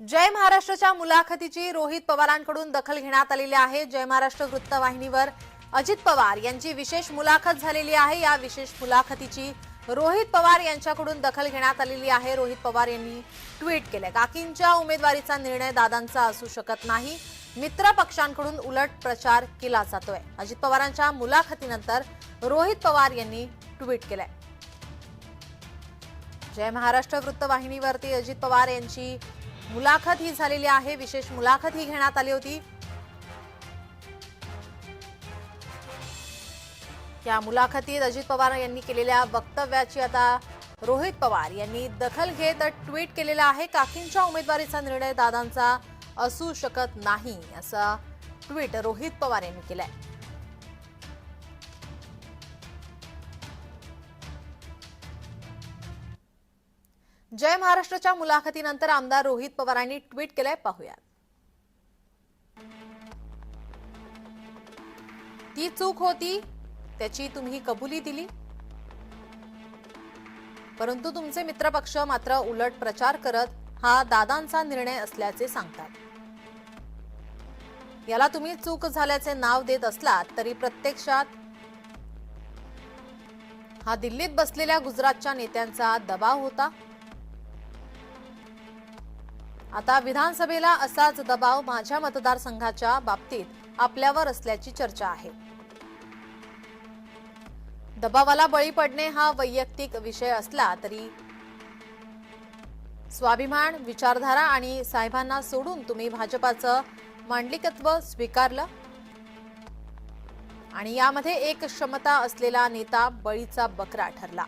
जय महाराष्ट्रच्या मुलाखतीची रोहित पवारांकडून दखल घेण्यात आलेली आहे. जय महाराष्ट्र वृत्तवाहिनीवर अजित पवार यांची विशेष मुलाखत झालेली आहे. या विशेष मुलाखतीची रोहित पवार यांच्याकडून दखल घेण्यात आलेली आहे. रोहित पवार यांनी ट्विट केलंय काकींच्या उमेदवारीचा निर्णय दादांचा असू शकत नाही. मित्र पक्षांकडून उलट प्रचार केला जातोय. अजित पवारांच्या मुलाखतीनंतर रोहित पवार यांनी ट्विट केलंय जय महाराष्ट्र वृत्तवाहिनीवरती अजित पवार यांची मुलाखत ही झालेली आहे. विशेष मुलाखत ही घेण्यात आली होती. या मुलाखतीत अजित पवार यांनी केलेल्या वक्तव्याची आता रोहित पवार यांनी दखल घेत ट्विट केलेलं आहे. काकींच्या उमेदवारीचा निर्णय दादांचा असू शकत नाही असं ट्विट रोहित पवार यांनी केलंय. जय महाराष्ट्राच्या मुलाखतीनंतर आमदार रोहित पवारांनी ट्विट केलंय पाहूयात. ती चूक होती त्याची तुम्ही कबुली दिली. परंतु तुमचे मित्रपक्ष मात्र उलट प्रचार करत हा दादांचा निर्णय असल्याचे सांगतात. याला तुम्ही चूक झाल्याचे नाव देत असलात तरी प्रत्यक्षात हा दिल्लीत बसलेल्या गुजरातच्या नेत्यांचा दबाव होता. आता विधानसभेला असाच दबाव माझ्या मतदारसंघाच्या बाबतीत आपल्यावर असल्याची चर्चा आहे. दबावाला बळी पडणे हा वैयक्तिक विषय असला तरी स्वाभिमान विचारधारा आणि साहेबांना सोडून तुम्ही भाजपाचं मांडलिकत्व स्वीकारलं? आणि यामध्ये एक क्षमता असलेला नेता बळीचा बकरा ठरला.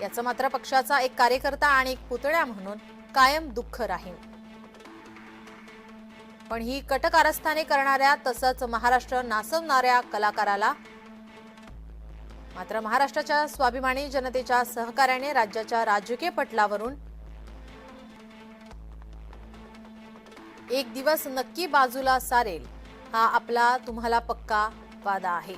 याचं मात्र पक्षाचा एक कार्यकर्ता आणि एक पुतळ्या म्हणून कायम दुःख राहील. पण ही कटकारस्थाने करणाऱ्या तसंच महाराष्ट्र नासवणाऱ्या कलाकाराला मात्र महाराष्ट्राच्या स्वाभिमानी जनतेच्या सहकार्याने राज्याच्या राजकीय पटलावरून एक दिवस नक्की बाजूला सारेल हा आपला तुम्हाला पक्का वादा आहे.